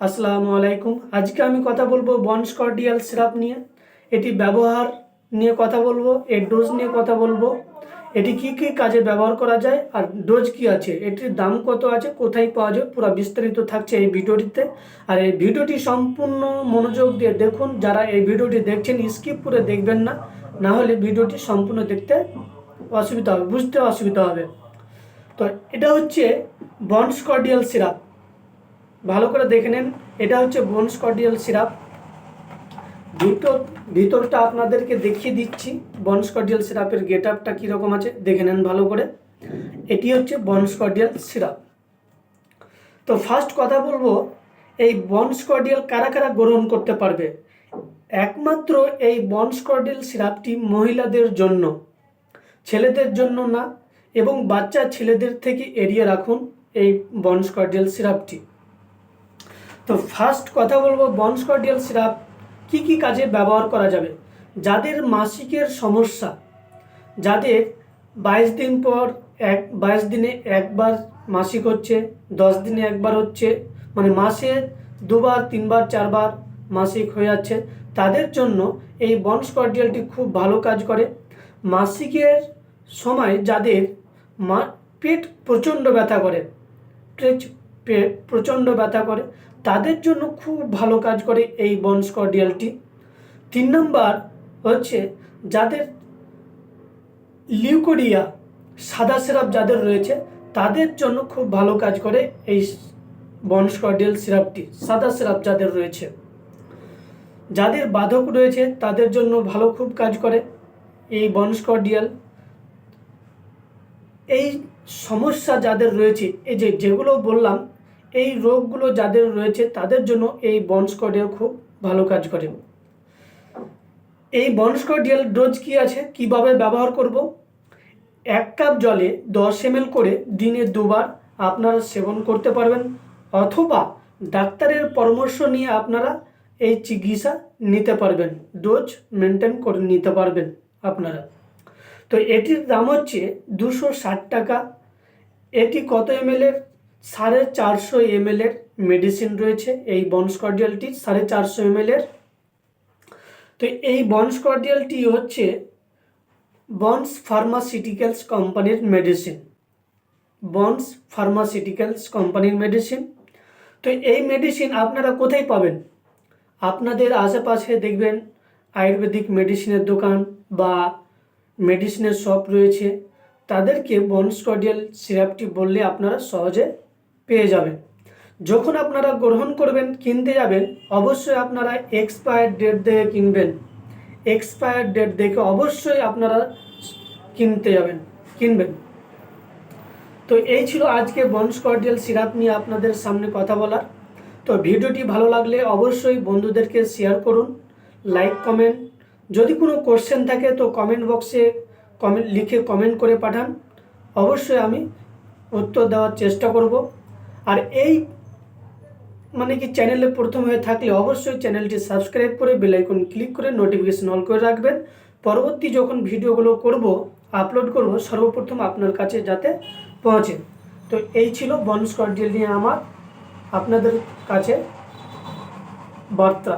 আসসালামু আলাইকুম। আজকে আমি কথা বলব বনস কর্ডিয়াল সিরাপ নিয়ে। এটি ব্যবহার নিয়ে কথা বলব, এর ডোজ নিয়ে কথা বলব। এটি কি কি কাজে ব্যবহার করা যায় আর ডোজ কি আছে? এটির দাম কত আছে? কোথায় পাওয়া যায়? পুরো বিস্তারিত থাকছে এই ভিডিওটিতে। আর এই ভিডিওটি সম্পূর্ণ মনোযোগ দিয়ে দেখুন। যারা এই ভিডিওটি দেখছেন, স্কিপ করে দেখবেন না। না হলে ভিডিওটি সম্পূর্ণ দেখতে অসুবিধা হবে, বুঝতে অসুবিধা হবে। তো এটা হচ্ছে বনস কর্ডিয়াল সিরাপ। ভালো করে দেখে নেন। এটা হচ্ছে বোনস কর্ডিয়াল সিরাপ। ভিতর ভিতরটা আপনাদেরকে দেখিয়ে দিচ্ছি। বনস কর্ডিয়াল সিরাপের গেট আপটা কীরকম আছে, দেখে নেন ভালো করে। এটি হচ্ছে বনস কর্ডিয়াল সিরাপ। তো ফার্স্ট কথা বলব, এই বনস কর্ডিয়াল কারা কারা গ্রহণ করতে পারবে? একমাত্র এই বনস কর্ডিয়াল সিরাপটি মহিলাদের জন্য, ছেলেদের জন্য না, এবং বাচ্চা ছেলেদের থেকে এড়িয়ে রাখুন এই বনস কর্ডিয়াল সিরাপটি। তো ফার্স্ট কথা বলব বনস কর্ডিয়াল সিরাপ কী কী কাজে ব্যবহার করা যাবে? যাদের মাসিকের সমস্যা, যাদের বাইশ দিন পর এক, বাইশ দিনে একবার মাসিক হচ্ছে, দশ দিনে একবার হচ্ছে মানে মাসে দুবার, তিনবার, চারবার মাসিক হয়ে যাচ্ছে, তাদের জন্য এই বনস কর্ডিয়ালটি খুব ভালো কাজ করে। মাসিকের সময় যাদের মা, পেট প্রচণ্ড ব্যথা করে প্রচণ্ড ব্যথা করে। তাদের জন্য খুব ভালো কাজ করে এই বনস কর্ডিয়ালটি তিন নম্বর হচ্ছে যাদের লিউকোডিয়া সাদা সিরাপ যাদের রয়েছে, তাদের জন্য খুব ভালো কাজ করে এই বনস কর্ডিয়াল সিরাপটি, সাদা সিরাপ যাদের রয়েছে। যাদের বাধক রয়েছে, তাদের জন্য ভালো খুব কাজ করে এই বনস কর্ডিয়াল এই সমস্যা যাদের রয়েছে, এই যে যেগুলো বললাম এই রোগগুলো যাদের রয়েছে, তাদের জন্য এই বনস্কডিয়াল খুব ভালো কাজ করে। এই বনস্কডিয়াল ডোজ কি আছে? কীভাবে ব্যবহার করব? এক কাপ জলে দশ এম করে দিনে দুবার আপনারা সেবন করতে পারবেন, অথবা ডাক্তারের পরামর্শ নিয়ে আপনারা এই চিকিৎসা নিতে পারবেন, ডোজ মেনটেন করে নিতে পারবেন আপনারা। তো এটির দাম হচ্ছে দুশো ষাট টাকা। এটি কত এম এর সাড়ে চারশো এম এর মেডিসিন রয়েছে, এই বনস কর্ডিয়ালটি সাড়ে চারশো এম এর। তো এই বনস কর্ডিয়ালটি হচ্ছে বনস ফার্মাসিউটিক্যালস কোম্পানির মেডিসিন বনস ফার্মাসিউটিক্যালস কোম্পানির মেডিসিন তো এই মেডিসিন আপনারা কোথায় পাবেন? আপনাদের আশেপাশে দেখবেন আয়ুর্বেদিক মেডিসিনের দোকান বা মেডিসিনের শপ রয়েছে। তাদেরকে বনস কর্ডিয়াল সিরাপটি বললে আপনারা সহজে পেয়ে যাবেন। যখন আপনারা গ্রহণ করবেন, কিনতে যাবেন, অবশ্যই আপনারা এক্সপায়ার ডেট দেখে কিনবেন। এক্সপায়ার ডেট দেখে অবশ্যই আপনারা কিনতে যাবেন, কিনবেন। তো এই ছিল আজকে বনস কর্ডিয়াল সিরাপ নিয়ে আপনাদের সামনে কথা বলার। তো ভিডিওটি ভালো লাগলে অবশ্যই বন্ধুদেরকে শেয়ার করুন লাইক কমেন্ট যদি কোনো কোশ্চেন থাকে তো কমেন্ট বক্সে কমেন্ট লিখে কমেন্ট করে পাঠান। অবশ্যই আমি উত্তর দেওয়ার চেষ্টা করব। আর এই মানে কি চ্যানেলে প্রথম হয়ে থাকলে অবশ্যই চ্যানেলটি সাবস্ক্রাইব করে বেলাইকন ক্লিক করে নোটিফিকেশন অল করে রাখবেন। পরবর্তী যখন ভিডিওগুলো করব আপলোড করব, সর্বপ্রথম আপনার কাছে যাতে পৌঁছে। তো এই ছিল বনস কর্ডিয়াল নিয়ে আমার আপনাদের কাছে বার্তা।